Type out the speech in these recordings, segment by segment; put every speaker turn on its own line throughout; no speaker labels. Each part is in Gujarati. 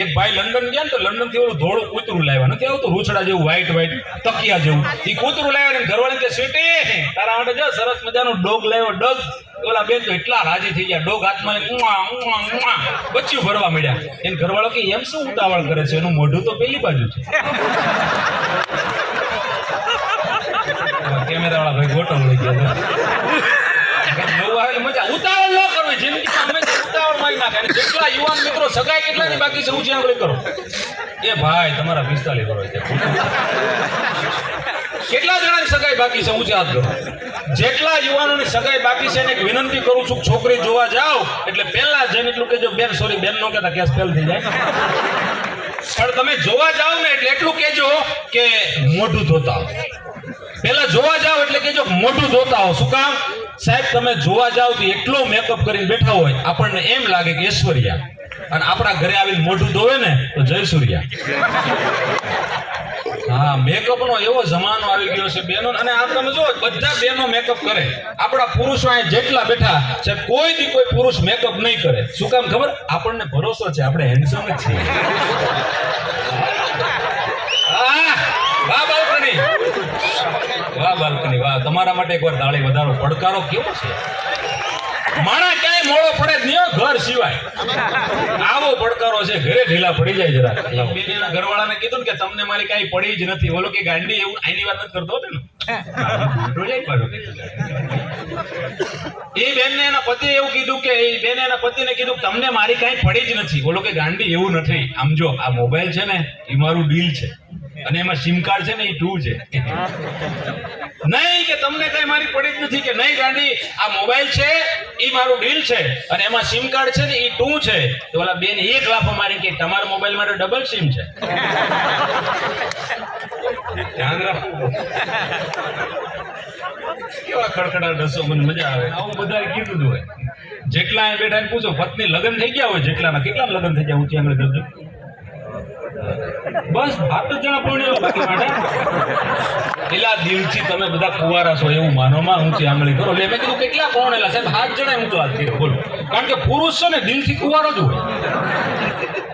એક ભાઈ લંડન ગયા ને તો લંડનથી ઓલું ધોળું કૂતરું લાવ્યા. નથી આવતું રૂછડા જેવું વ્હાઈટ વ્હાઈટ તકિયા જેવું. એ કૂતરું લાવ્યા ને ઘરવાળી કે સ્વીટી તારા માટે જો સરસ મજાનો ડોગ લાવ્યો ડોગ. ઓલા બેન તો એટલા રાજી થઈ ગયા. ડોગ હાથમાં લઈને ઉઆ, ઉઆ, ઉઆ, ભરવા મળ્યા એને ઘરવાળો કે એમ શું ઉતાવળ કરે છે? એનું મોઢું તો પેલી બાજુ છે. કેમેરા વાળા ભાઈ ગોટો મળી ગયા નવું આવેલ મજા ઉતાવળ ન કરવી જિંદગીમાં હંમેશા ઉતાવળ મારી નાખે અને જેટલા યુવાન મિત્રો સગાઈ કેટલાની બાકી છે? ઊંચી આંગળી કરો. એ ભાઈ, તમારા પિસ્તાલીસ કરો કેટલા જણાની સગાઈ બાકી છે? ઊંચી હાથ કરો. જેટલા યુવાનોની સગાઈ બાકી છે એને એક વિનંતી કરું છું છોકરી જોવા જાઓ. એટલે પહેલા જઈને એટલું કહેજો, બેન સોરી બેન નો કહેતા કેસ ફેલ થઈ જાય. પણ તમે જોવા જાઓ ને એટલે એટલું કહેજો કે મોઢું ધોતા. પેલા જોવા જાવ એટલે કેજો મોઢું ધોતા હો શું કામ? સાહેબ, તમે જોવા જાવ તો એટલો મેકઅપ કરીને બેઠા હોય, આપણને એમ લાગે કે ઐશ્વર્યા. અને આપણા ઘરે આવીને મોઢું ધોવે ને, તો જયસૂર્યા હા મેકઅપ નો એવો જમાનો આવી ગયો છે બેનો, અને આ તમે જો બધા બેનો મેકઅપ કરે. આપણા પુરુષો અહીં જેટલા બેઠા છે કોઈ દી કોઈ પુરુષ મેકઅપ નહીં કરે. શું કામ ખબર? આપણને ભરોસો છે, આપણે હેન્ડસમ જ છીએ. વાહ બાલ્કની. વાહ તમારા માટે એકવાર તાળી વધારો. પડકારો કેવો છે? માણા મોડો પડે નિયો ઘર સિવાય. આવો પડકારો છે ઘરે ઢીલા પડી જાય જરા બેન ઘરવાળાને કીધું ને કે તમને મારી કાંઈ પડી જ નથી. બોલો કે ગાંડી એવું આની વાત નથી કરતો હતો ને. એ બેનને એના પતિ એવું કીધું કે એ બેને એના પતિને કીધું કે તમને મારી કાંઈ પડી જ નથી. બોલો કે ગાંડી એવું નથી. આમ જો આ મોબાઈલ છે ને એ મારું ડીલ છે. અને એમાં સિમ કાર્ડ છે ને એ ટુ છે. નહીં કે તમને કઈ મારી પડી જ નથી કે નહીં ગાંધી, આ મોબાઈલ છે એ મારું ડીલ છે. અને એમાં સિમ કાર્ડ છે ને એ ટુ છે. તો ઓલા બેન એક લાફો મારી કે તમારા મોબાઈલ માટે ડબલ સિમ છે. ધ્યાન રાખવું કેવા ખડખડાટ હસો મને મજા આવે. આવું બધાએ કીધું હોય. જેટલા બેઠા પૂછો, પત્ની લગ્ન થઈ ગયા હોય, જેટલાના કેટલા લગ્ન થઈ ગયા, ઊંચી આંગળી કરજો બસ ભાત જણા પૂર્ણ બાકી માટે. પેલા દિલથી તમે બધા કુવારા છો એવું માનોમાં છે, આંગળી કરો એટલે મેં કીધું કેટલા પરણેલા સાહેબ હાથ જણાય હું હાથ કર્યો બોલો. કારણ કે પુરુષ છે ને, દિલથી કુવારો જ હોય.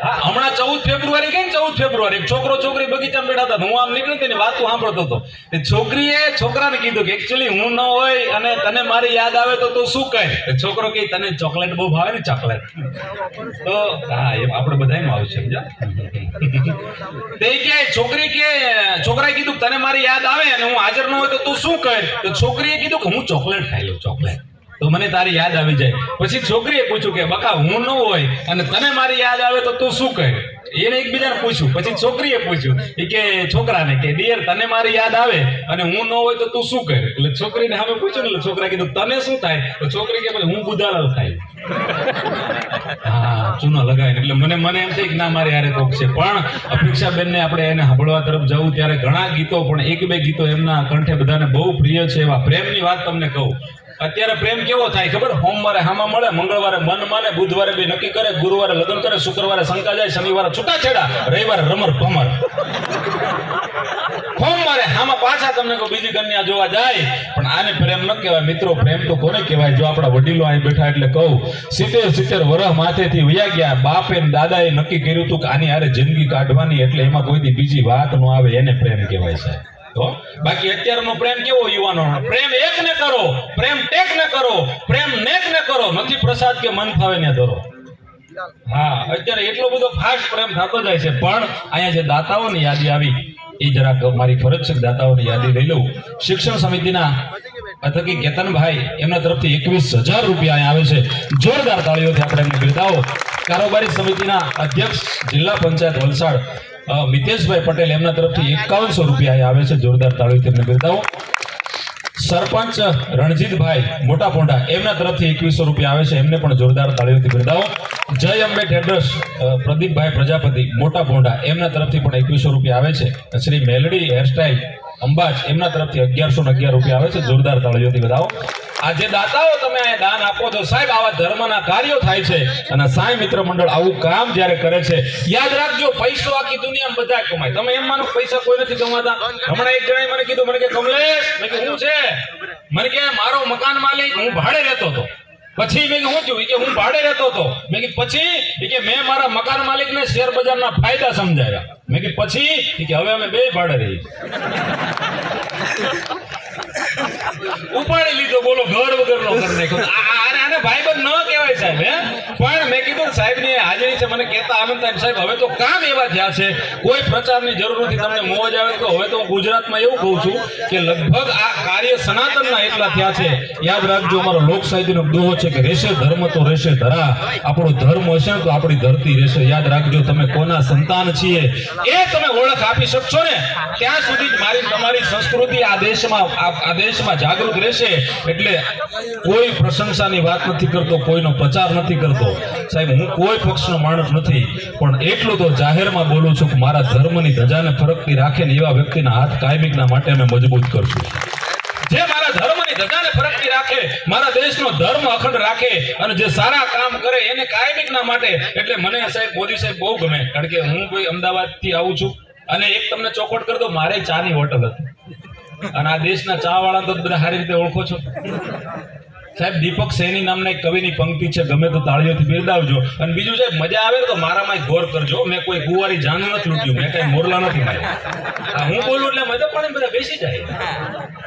હા, હમણાં ચૌદ ફેબ્રુઆરી ગઈ ને, ચૌદ ફેબ્રુઆરી. છોકરો છોકરી બગીચામાં બેઠા હતા. હું આમ નીકળી તેની વાતો સાંભળતો હતો. તે છોકરીએ છોકરાને કીધું કે એકચ્યુઅલી હું ન હોય અને તને મારી યાદ આવે તો તું શું કહે? તે છોકરો કે તને ચોકલેટ બહુ ભાવે ને, ચોકલેટ. તો હા એમ આપણે બધામાં આવશે સમજ્યા? તે કે, છોકરી કે, છોકરાએ કીધું તને મારી યાદ આવે અને હું હાજર ન હોય તો તું શું કહે તો છોકરીએ કીધું કે હું ચોકલેટ ખાઈ લઉં ચોકલેટ. તો મને તારી યાદ આવી જાય. પછી છોકરીએ પૂછ્યું કે બકા, હું ન હોય અને તને મારી યાદ આવે તો તું શું કહે એને એકબીજાને પૂછ્યું. પછી છોકરીએ પૂછ્યું કે છોકરાને કે ડિયર તને મારી યાદ આવે અને હું ન હોય તો તું શું કરે? એટલે છોકરીને હવે પૂછ્યું એટલે છોકરા કીધું, તને શું થાય? તો છોકરી કે હું બુધાલાલ થાય. હા, ચૂનો લગાવીને. એટલે મને મને એમ થઈ કે, ના, મારે યારે કોક છે. પણ અપેક્ષાબેનને આપણે એને સાંભળવા તરફ જવું ત્યારે ઘણા ગીતો પણ એક બે ગીતો એમના કંઠે બધાને બહુ પ્રિય છે એવા પ્રેમની વાત તમને કહું. અત્યારે પ્રેમ કેવો થાય ખબર? સોમવારે હામા મળે, મંગળવારે મન માને, બુધવારે બે નક્કી કરે, ગુરુવારે લગ્ન કરે, શુક્રવારે શંકા જાય, શનિવારે છૂટાછેડા રવિવારે રમર ભમર. સોમવારે હામા પાછા તમને કોઈ બીજી કન્યા જોવા જાય, પણ આને પ્રેમ ન કહેવાય. મિત્રો, પ્રેમ તો કોને કહેવાય? જો આપણા વડીલો અહીં બેઠા એટલે કહું, સિત્તેર સિત્તેર વર્ષ માથેથી વયા ગયા, બાપે દાદાએ નક્કી કર્યું હતું કે આની હારે જિંદગી કાઢવાની, એટલે એમાં કોઈ બીજી વાત ન આવે, એને પ્રેમ કહેવાય છે બાકી અત્યારનો પ્રેમ કેવો યુવાનો? પ્રેમ એક ને કરો, પ્રેમ ટેક ને કરો, પ્રેમ નેક ને કરો. નથી પ્રસાદ કે મન ફાવે ને ધરો. હા, અત્યારે એટલો બધો ફાસ્ટ પ્રેમ થતો જાય છે. પણ અહીંયા જે દાતાઓની યાદી આવી, એ જરાક મારી ફરજ છે દાતાઓની યાદી લઈ લઉં. શિક્ષણ સમિતિના અથકી કેતનભાઈ, એમના તરફથી એકવીસ હજાર રૂપિયા અહીંયા આવે છે. જોરદાર તાળીઓથી આપણે એમને બિરદાવો. કારોબારી સમિતિના અધ્યક્ષ, જિલ્લા પંચાયત વલસાડ. મિતેશભાઈ પટેલ એમના તરફથી એકાવનસો રૂપિયા આવે છે જોરદાર તાળી તેમને બિરદાવું. સરપંચ રણજીતભાઈ મોટા પોંડા એમના તરફથી એકવીસો રૂપિયા આવે છે, એમને પણ જોરદાર તાળીઓથી બિરદાવો. જય અંબે ટ્રેડર્સ પ્રદીપભાઈ પ્રજાપતિ મોટા પોંડા એમના તરફથી પણ એકવીસો રૂપિયા આવે છે. શ્રી મેલડી હેરસ્ટાઈલ અંબાજ, એમના તરફથી અગિયારસો ને અગિયાર રૂપિયા આવે છે. જોરદાર તાળીઓથી બતાવો આ જે દાતાઓ તમે દાન આપો છો, સાહેબ, આવા ધર્મના કાર્યો થાય છે અને સાંઈ મિત્ર મંડળ આવું કામ જ્યારે કરે છે, યાદ રાખજો, પૈસો આખી દુનિયામાં બધા કમાય. તમે એમ માનો પૈસા કોઈ નથી કમાતા? હમણાં એક જણાએ મને કીધું, મને કે, કમલેશ, મેં કે શું છે? મને કે, મારો મકાન માલિક, હું ભાડે રહેતો હતો. પછી મેં હું ઈ કે હું ભાડે રહેતો હતો. મેં કીધું, પછી? કે મેં મારા મકાન માલિકને શેર બજારના ફાયદા સમજાવ્યા. મેં કીધું, પછી? કે હવે અમે બે ભાડે રહીએ ઉપાડી લીધો, બોલો ઘર વગરનો કરી નાખ્યો આને આને ભાઈબંધ ન કહેવાય સાહેબ, હે? પણ મેં કીધું સાહેબની હાજરી છે, મને કહેતા આનંદ સાહેબ, હવે તો કામ એવા થયા છે. કોઈ પ્રચારની જરૂર નથી, તમને મોજ આવે તો હવે તો હું ગુજરાતમાં એવું કહું છું કે લગભગ આ કાર્ય સનાતનના એટલા થયા છે. યાદ રાખજો, અમારો લોક સાહિત્યનો દોહો છે કે રહેશે ધર્મ તો રહેશે ધરા. આપણો ધર્મ હશે તો આપણી ધરતી રહેશે. યાદ રાખજો, તમે કોના સંતાન છીએ એ તમે ઓળખ આપી શકશો ને? ત્યાં સુધી જ મારી તમારી સંસ્કૃતિ આ દેશમાં આ આ દેશમાં જાગૃત રહેશે એટલે કોઈ પ્રશંસાની વાત નથી કરતો, કોઈનો પ્રચાર નથી કરતો. સાહેબ, હું કોઈ પક્ષનો માણસ નથી, પણ એટલું તો જાહેરમાં બોલું છું કે મારા ધર્મની ધજાને ફરકતી રાખે ને એવા વ્યક્તિના હાથ કાયમિકના માટે અમે મજબૂત કરશું જે મારા ધર્મની ધજાને ફરકતી રાખે, મારા દેશનો ધર્મ અખંડ રાખે અને જે સારા કામ કરે એને કાયમિકના માટે, એટલે મને સાહેબ મોદી સાહેબ બહુ ગમે. કારણ કે હું કોઈ અમદાવાદથી આવું છું અને એક તમને ચોખવટ કરી દો મારે ચાની હોટલ હતી. અને આ દેશના ચા વાળા તો બધા સારી રીતે ઓળખો છો. સાહેબ, દીપક સૈની નામના એક કવિની પંક્તિ છે, ગમે તો તાળીઓથી બિરદાવજો. અને બીજું સાહેબ, મજા આવે તો મારામાં ગોર કરજો. મેં કોઈ કુંવારી જાન નથી લૂટ્યું. મેં કઈ મોરલા નથી માર્યા. હું બોલું એટલે મજા પણ બધા બેસી જાય.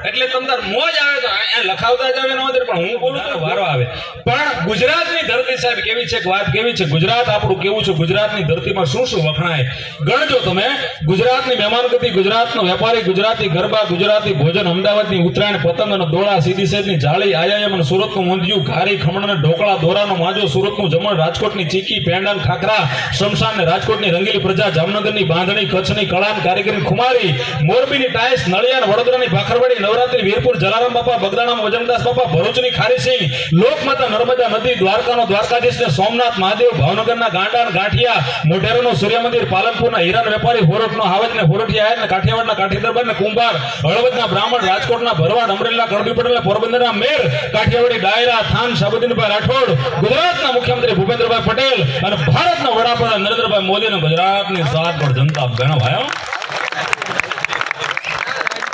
એટલે તમ મોજ આવે તો અહીંયા લખાવતા જ આવે ન પણ હું બોલું તો વારો આવે. પણ ગુજરાતની ધરતી સાહેબ કેવી છે વાત કેવી છે? ગુજરાત આપણું કેવું છે? ગુજરાતની ધરતીમાં શું શું વખણાય? ગણજો તમે. ગુજરાતની મહેમાનગતિ ગુજરાતનો વેપારી, ગુજરાતી ગરબા, ગુજરાતી ભોજન, અમદાવાદની ઉત્તરાયણ, પતંગ અને દોડા સીધી સૈદની જાળી આયામ અને સુરતનું ઊંધિયું ઘારી, ખમણ ઢોકળા દોરાનો માજો સુરતનું જમણ, રાજકોટની ચીકી પેંડા ખાખરા, શમશાન ને રાજકોટની રંગીલી પ્રજા, જામનગરની બાંધણી, કચ્છની કળાન, કારીગરી ખુમારી, મોરબીની ટાઈસ નળિયાર, વડોદરાની ભાખરવાડી, નવરાત્રી, વીરપુર, જલારામ બાપા બગદાણા વજનદાસ બાપા, ભરૂચની ખારીસિંહ લોકમાતા નર્મદા નદી, દ્વારકાનો દ્વારકાધીશ ને સોમનાથ મહાદેવ, ભાવનગરના ગાંડા ગાંઠિયા, મોઢેરાનું સૂર્ય મંદિર પાલનપુરના હિરાન વેપારી હોરટનો હાવજ ને હોરઠિયા ને કાઠિયાવાડના કાઠી દરબાર ને કુંભાર, હળવદના બ્રાહ્મણ, રાજકોટના ભરવાડ, અમરેલીના કડબી પટેલ પોરબંદરના મેર, કાઠિયાવાડી ડાયરા થાન શાબુદ્દીનભાઈ રાઠોડ, ગુજરાતના મુખ્યમંત્રી ભૂપેન્દ્રભાઈ પટેલ અને ભારતના વડાપ્રધાન નરેન્દ્રભાઈ મોદી અને ગુજરાતની સાત જનતા ઘણા ભાઈઓ.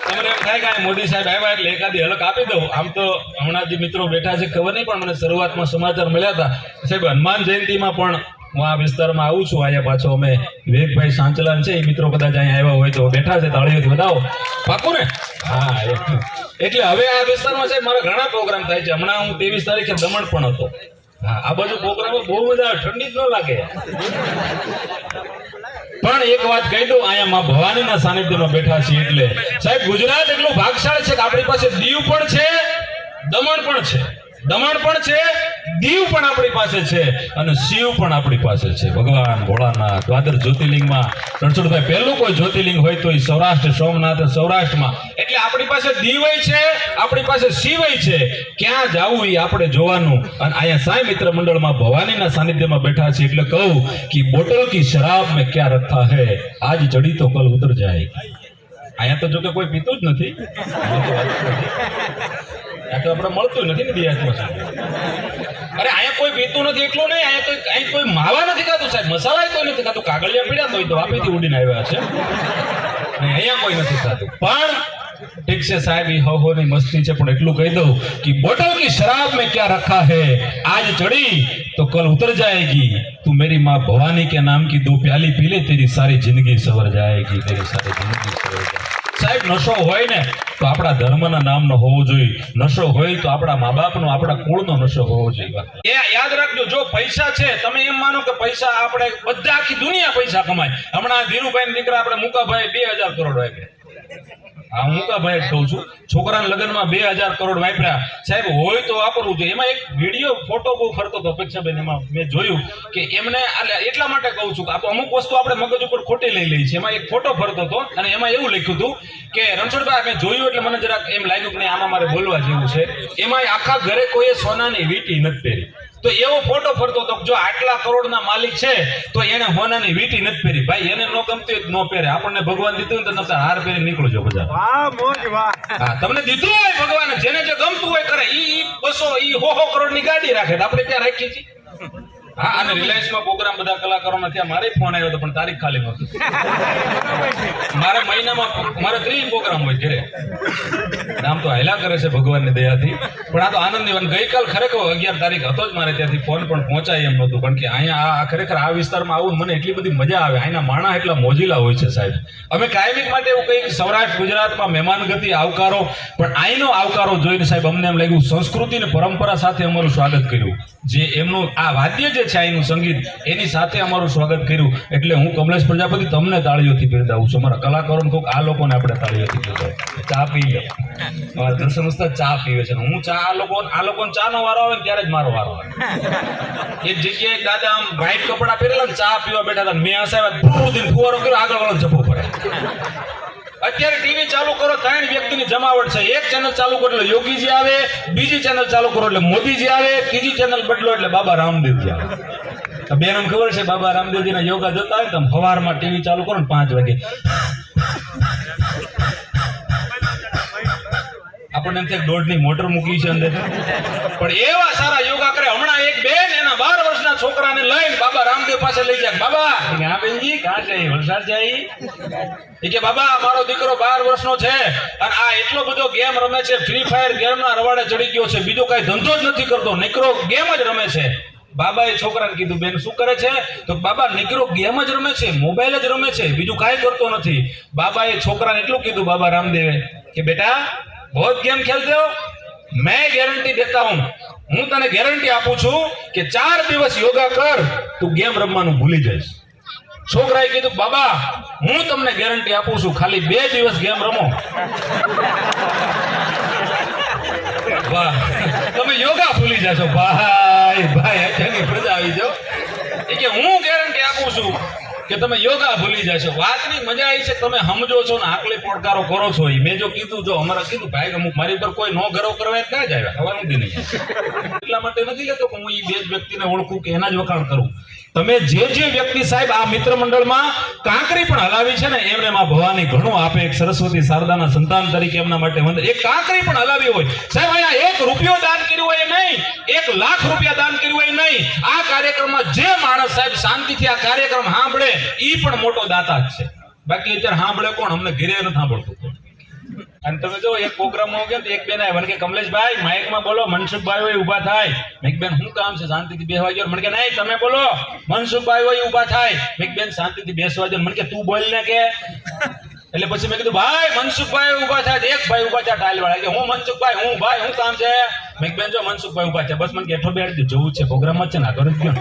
તમને મોદી સાહેબ આવ્યા એટલે એકાદી હલક આપી દઉં. આમ તો હમણાં જે મિત્રો બેઠા છે ખબર નહીં, પણ મને શરૂઆતમાં સમાચાર મળ્યા હતા. સાહેબ, હનુમાન જયંતિમાં પણ હું આ વિસ્તારમાં આવું છું. અહીંયા પાછો અમે વિવેકભાઈ સાંચલાન છે, એ મિત્રો કદાચ અહીંયા આવ્યા હોય તો બેઠા છે. તાળીઓથી બતાવો પાકું ને? હા એટલે હવે આ વિસ્તારમાં છે મારા ઘણા પ્રોગ્રામ થાય છે. હમણાં હું ત્રેવીસ તારીખે દમણ પણ હતો. હા, આ બાજુ પ્રોગ્રામો બહુ બધા ઠંડી જ ન લાગે. પણ એક વાત કહી દઉં, અહીંયા માં ભવાનીના સાનિધ્યમાં બેઠા છીએ એટલે. સાહેબ, ગુજરાત એટલું ભાગશાળ છે કે આપણી પાસે દીવ પણ છે, દમણ પણ છે. દમણ પણ છે, દીવ પણ આપણી પાસે છે અને શિવ પણ આપણી પાસે છે. ભગવાન ભોળાનાથ દ્વાદર જ્યોતિર્લિંગમાં રણછોડભાઈ પહેલું કોઈ જ્યોતિર્લિંગ હોય તો એ સૌરાષ્ટ્ર, સોમનાથ સૌરાષ્ટ્રમાં. એટલે આપણી પાસે દીવય છે, આપણી પાસે શિવય છે. ક્યાં જવું એ આપણે જોવાનું. અને અહીંયા સાંઈ મિત્ર મંડળમાં ભવાનીના સાનિધ્યમાં બેઠા છે એટલે કહું કે બોટલ કી શરાબ મેં ક્યાં રખા હૈ? આજ ચડી તો કલ ઉતર જાય. અહીંયા તો જો કે કોઈ પીતું જ નથી. આ તો આપણે મળતું નથી ને દિયાતમાં સાહેબ અરે અહીંયા કોઈ પીતું નથી એટલું નહીં અહીંયા કોઈ અહીં કોઈ માવા નથી ખાતું સાહેબ મસાલા કોઈ નથી ખાતું કાગળિયા પીડ્યા તો એ તો વાપીથી ઉડીને આવ્યા છે અને અહીંયા કોઈ નથી ખાતું પણ ઠીક છે સાહેબ એ હો હો ની મસ્તી છે પણ એટલું કહી દઉં કે બોટલ की शराब में क्या रखा है आज चढ़ी तो कल उतर जाएगी तू मेरी माँ भवानी के नाम की दो प्याली पी ले तेरी सारी जिंदगी सवर जाएगी तेरी सारी जिंदगी सवर जाएगी સાહેબ, નશો હોય ને તો આપણા ધર્મના નામનો હોવો જોઈએ. નશો હોય તો આપણા મા બાપનો આપણા કુળનો નશો હોવો જોઈએ. એ યાદ રાખજો, જો પૈસા છે, તમે એમ માનો કે પૈસા આપણે બધા આખી દુનિયા પૈસા કમાય. હમણાં ધીરુભાઈ દીકરા આપણે મુકાભાઈ બે હજાર કરોડ વાપર્યા હા હું મુકાભાઈ ભાઈ કહું છું. છોકરાના લગ્નમાં બે હજાર કરોડ વાપર્યા. સાહેબ, હોય તો વાપરવું જોઈએ. એમાં એક વીડિયો ફોટો બહુ ફરતો હતો, અપેક્ષાબેન, એમાં મેં જોયું કે એમને એટલે માટે કહું છું કે અમુક વસ્તુ આપણે મગજ ઉપર ખોટી લઈ લઈએ છીએ. એમાં એક ફોટો ફરતો હતો અને એમાં એવું લખ્યું હતું કે, રણછોડભાઈ, મેં જોયું એટલે મને જરાક એમ લાગ્યું કે આમાં મારે બોલવા જેવું છે. એમાં આખા ઘરે કોઈએ સોનાની વીંટી નથી પહેરી. તો એવો ફોટો ફરતો હતો જો આટલા કરોડના માલિક છે તો એને હોનાની વીંટી નથી પહેરી. ભાઈ એને નો ગમતી તો પહેરે. આપણને ભગવાન દીધું ને તો તમે હાર પહેરી નીકળજો બધા.
વાહ
હા તમને દીધું હોય ભગવાન? જેને જે ગમતું હોય કરે. ઈ બસો ઈ હો હો કરોડની ગાડી રાખે આપણે ત્યાં રાખીએ છીએ? હા અને રિલાયન્સમાં પ્રોગ્રામ બધા કલાકારોના થયા મારે ફોન આવ્યો હતો પણ તારીખ ખાલી નહોતી. મારે મહિનામાં મારે ત્રીસ પ્રોગ્રામ હોય ઘરે. આમ તો હેલા કરે છે ભગવાનની દયાથી. પણ આ તો આનંદની વાત. ગઈકાલ ખરેખર અગિયાર તારીખ હતો જ મારે ત્યાંથી ફોન પણ પહોંચાય એમ નહોતું. કારણ કે અહીંયા આ- ખરેખર આ વિસ્તારમાં આવું મને એટલી બધી મજા આવે. અહીંના માણા એટલા મોજીલા હોય છે સાહેબ. અમે કાયમિક માટે એવું કંઈક સૌરાષ્ટ્ર, ગુજરાતમાં મહેમાન ગતિ, આવકારો, પણ અહીંનો આવકારો જોઈને સાહેબ અમને એમ લાગ્યું, સંસ્કૃતિ અને પરંપરા સાથે અમારું સ્વાગત કર્યું. જે એમનું આ વાદ્ય જે છે અહીંનું સંગીત, એની સાથે અમારું સ્વાગત કર્યું. એટલે હું કમલેશ પ્રજાપતિ તમને તાળીઓથી બિરદાવું છું. અમારા કલાકારોને કહું આ લોકોને આપણે તાળીઓથી બિરદાવું ચા પી લે. દર્શન ઉસ્તાદ ચા પીવે છે. હું ચા આ લોકો આ લોકોને ચાનો વારો આવે ને ત્યારે જ મારો વારો આવે. એક જગ્યાએ દાદા આમ વ્હાઈટ કપડા પહેરેલા ને ચા પીવા બેઠા હતા મેં હસાવ્યા પૂરું દિન ફુવારો કર્યો આગળ વાળો જપો પડે. અત્યારે ટીવી ચાલુ કરો ત્રણ વ્યક્તિની જમાવટ છે. એક ચેનલ ચાલુ કરો એટલે યોગીજી આવે બીજી ચેનલ ચાલુ કરો એટલે મોદીજી આવે ત્રીજી ચેનલ બદલો એટલે બાબા રામદેવજી આવે. બેન ખબર છે બાબા રામદેવજીના યોગા જતા હોય ને તમે સવારમાં ટીવી ચાલુ કરો ને પાંચ વાગે. આપણને એમ થાય કે દોઢની મોટર મૂકી છે અંદર. પણ એવા સારા યોગા કરે. હમણાં એક બેન એના બાર વર્ષના છોકરાને લઈને બાબા રામદેવ પાસે લઈ જાય બાબા હા બેનજી? કાં જાય વલસાડ જાય એ કે બાબા મારો દીકરો બાર વર્ષનો છે અને આ એટલો બધો ગેમ રમે છે. ફ્રી ફાયર ગેમના રવાડે ચડી ગયો છે. બીજો કઈ ધંધો જ નથી કરતો. નીકળો ગેમ જ રમે છે. બાબાએ છોકરાને કીધું, બેન, શું કરે છે? તો બાબા, નીકળો, ગેમ જ રમે છે મોબાઈલ જ રમે છે, બીજું કાંઈ કરતો નથી. બાબાએ છોકરાને એટલું કીધું, બાબા રામદેવે, કે બેટા, બહુ ગેમ ખેલતે હો. મેં ગેરંટી દેતા હું. હું તને ગેરંટી આપું છું કે ચાર દિવસ યોગા કર, તું ગેમ રમવાનું ભૂલી જઈશ. છોકરાએ કીધું, બાબા, હું તમને ગેરંટી આપું છું, ખાલી બે દિવસ ગેમ રમો. તમે યોગા ભૂલી જશો. ભાઈ ભાઈ અત્યારની પ્રજા આવી જાઓ. કે હું ગેરંટી આપું છું કે તમે યોગા ભૂલી જશો. વાતની મજા આવી છે, તમે સમજો છો ને, આકલે પડકારો કરો છો એ મેં જો કીધું, જો અમારા કીધું, ભાઈ, અમુક મારી પર કોઈ નો ગરવ કરવા ના જ આવ્યા. ખબર નથી નહીં એટલા માટે નથી લેતો કે હું એ બે જ વ્યક્તિને ઓળખું કે એના જ વખાણ કરું. તમે જે જે વ્યક્તિ સાહેબ આ મિત્ર મંડળમાં કાંકરી પણ હલાવી છે ને, એમને માં ભવાની ઘણું આપે. એક સરસ્વતી શારદાના સંતાન તરીકે એમના માટે વંદન એક કાંકરી પણ હલાવી હોય. સાહેબ, અહીંયા એક રૂપિયો દાન કર્યું હોય નહીં. એક લાખ રૂપિયા દાન કર્યું હોય નહીં. આ કાર્યક્રમમાં જે માણસ સાહેબ શાંતિથી આ કાર્યક્રમ સાંભળે એ પણ મોટો દાતા જ છે. બાકી અત્યારે સાંભળે કોણ? અમને ઘરે નથી સાંભળતું. અને તમે જો એક પ્રોગ્રામમાં ગયા તો એક બેન આવ્યા કે, કમલેશભાઈ, માઇકમાં બોલો, મનસુખભાઈ હોય ઊભા થાય. મેં બેન, શું કામ છે? શાંતિથી બેસવા ગયો મને કે, નહીં, તમે બોલો. મનસુખભાઈ હોય ઊભા થાય. મેં બેન, શાંતિથી બેસવા ગયો મને કે, તું બોલ ને કે. એટલે પછી મેં કીધું, ભાઈ, મનસુખભાઈ ઊભા થયા એક ભાઈ ઊભા થયા ટાઈલ વાળા હું મનસુખભાઈ, હું ભાઈ, હું કામ છે? મેં બેન, જો મનસુખભાઈ ઊભા છે, બસ મને કે હેઠો જવું છે પ્રોગ્રામ છે ને આગળ ગયો.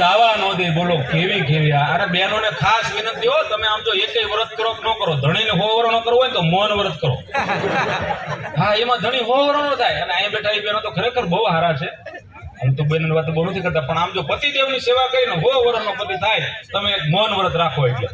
જવા નો દે, બોલો, કેવી કેવી? અરે બહેનોને ખાસ વિનંતી હો, તમે આમ જો એકેય વ્રત કરો ન કરો, ધણીને હો વરો ન કરવો હોય તો મૌન વ્રત કરો. હા, એમાં ધણી હો વરો ન થાય. અને અહીંયા બેઠા એ બહેનો તો ખરેખર બહુ હારા છે. હું તો બેન વાત બહુ નથી કરતા, પણ આમ જો પતિદેવની સેવા કરીને હો વરનો પતિ થાય, તમે એક મૌન વ્રત રાખો એટલે.